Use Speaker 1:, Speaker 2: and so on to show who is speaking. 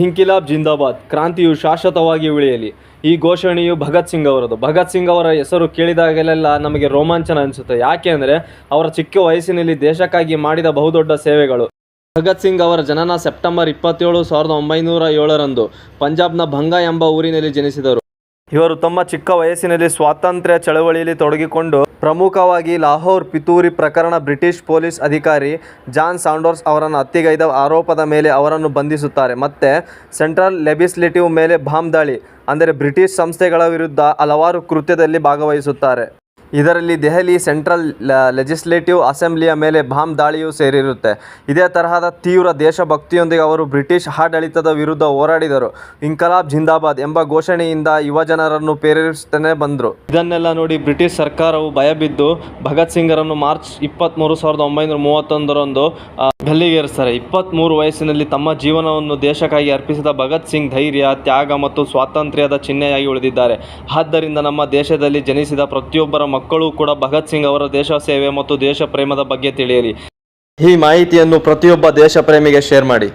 Speaker 1: ಹಿಂಕಿಲಾಬ್ ಜಿಂದಾಬಾದ್, ಕ್ರಾಂತಿಯು ಶಾಶ್ವತವಾಗಿ ಉಳಿಯಲಿ. ಈ ಘೋಷಣೆಯು ಭಗತ್ ಸಿಂಗ್ ಅವರದು. ಭಗತ್ ಸಿಂಗ್ ಅವರ ಹೆಸರು ಕೇಳಿದಾಗಲೆಲ್ಲ ನಮಗೆ ರೋಮಾಂಚನ ಅನಿಸುತ್ತೆ. ಯಾಕೆ ಅಂದರೆ ಅವರ ಚಿಕ್ಕ ವಯಸ್ಸಿನಲ್ಲಿ ದೇಶಕ್ಕಾಗಿ ಮಾಡಿದ ಬಹುದೊಡ್ಡ ಸೇವೆಗಳು. ಭಗತ್ ಸಿಂಗ್ ಅವರ ಜನನ ಸೆಪ್ಟೆಂಬರ್ ಇಪ್ಪತ್ತೇಳು, ಸಾವಿರದ ಒಂಬೈನೂರ ಏಳರಂದು ಪಂಜಾಬ್ನ ಭಂಗ ಎಂಬ ಊರಿನಲ್ಲಿ ಜನಿಸಿದರು. ಇವರು ತಮ್ಮ ಚಿಕ್ಕ ವಯಸ್ಸಿನಲ್ಲಿ ಸ್ವಾತಂತ್ರ್ಯ ಚಳವಳಿಯಲ್ಲಿ ತೊಡಗಿಕೊಂಡು ಪ್ರಮುಖವಾಗಿ ಲಾಹೋರ್ ಪಿತೂರಿ ಪ್ರಕರಣ ಬ್ರಿಟಿಷ್ ಪೊಲೀಸ್ ಅಧಿಕಾರಿ ಜಾನ್ ಸಾಂಡೋರ್ಸ್ ಅವರನ್ನು ಹತ್ಯೆಗೈದ ಆರೋಪದ ಮೇಲೆ ಅವರನ್ನು ಬಂಧಿಸುತ್ತಾರೆ. ಮತ್ತು ಸೆಂಟ್ರಲ್ ಲೆಬಿಸ್ಲೇಟಿವ್ ಮೇಲೆ ಬಾಂಬ್ ದಾಳಿ, ಅಂದರೆ ಬ್ರಿಟಿಷ್ ಸಂಸ್ಥೆಗಳ ವಿರುದ್ಧ ಹಲವಾರು ಕೃತ್ಯದಲ್ಲಿ ಭಾಗವಹಿಸುತ್ತಾರೆ. ಇದರಲ್ಲಿ ದೆಹಲಿ ಸೆಂಟ್ರಲ್ ಲೆಜಿಸ್ಲೇಟಿವ್ ಅಸೆಂಬ್ಲಿಯ ಮೇಲೆ ಬಾಂಬ್ ದಾಳಿಯೂ ಸೇರಿರುತ್ತೆ. ಇದೇ ತರಹದ ತೀವ್ರ ದೇಶಭಕ್ತಿಯೊಂದಿಗೆ ಅವರು ಬ್ರಿಟಿಷ್ ಆಡಳಿತದ ವಿರುದ್ಧ ಹೋರಾಡಿದರು. ಇನ್ಕಲಾಬ್ ಜಿಂದಾಬಾದ್ ಎಂಬ ಘೋಷಣೆಯಿಂದ ಯುವಜನರನ್ನು ಪ್ರೇರೇಪಿಸುತ್ತಾನೆ ಬಂದರು. ಇದನ್ನೆಲ್ಲ ನೋಡಿ ಬ್ರಿಟಿಷ್ ಸರ್ಕಾರವು ಭಯಬಿದ್ದು ಭಗತ್ ಸಿಂಗರನ್ನು ಮಾರ್ಚ್ ಇಪ್ಪತ್ತ್ಮೂರು ಸಾವಿರದ ಒಂಬೈನೂರ ಮೂವತ್ತೊಂದರಂದು ಗಲ್ಲಿಗೇರಿಸ್ತಾರೆ ಇಪ್ಪತ್ತ್ಮೂರು ವಯಸ್ಸಿನಲ್ಲಿ ತಮ್ಮ ಜೀವನವನ್ನು ದೇಶಕ್ಕಾಗಿ ಅರ್ಪಿಸಿದ ಭಗತ್ ಸಿಂಗ್ ಧೈರ್ಯ, ತ್ಯಾಗ ಮತ್ತು ಸ್ವಾತಂತ್ರ್ಯದ ಚಿಹ್ನೆಯಾಗಿ ಉಳಿದಿದ್ದಾರೆ. ಆದ್ದರಿಂದ ನಮ್ಮ ದೇಶದಲ್ಲಿ ಜನಿಸಿದ ಪ್ರತಿಯೊಬ್ಬರ ಮಕ್ಕಳು ಕೂಡ ಭಗತ್ ಸಿಂಗ್ ಅವರ ದೇಶ ಸೇವೆ ಮತ್ತು ದೇಶ ಪ್ರೇಮದ ಬಗ್ಗೆ ತಿಳಿಯಲಿ. ಈ ಮಾಹಿತಿಯನ್ನು ಪ್ರತಿಯೊಬ್ಬ ದೇಶ ಪ್ರೇಮಿಗೆ ಶೇರ್ ಮಾಡಿ.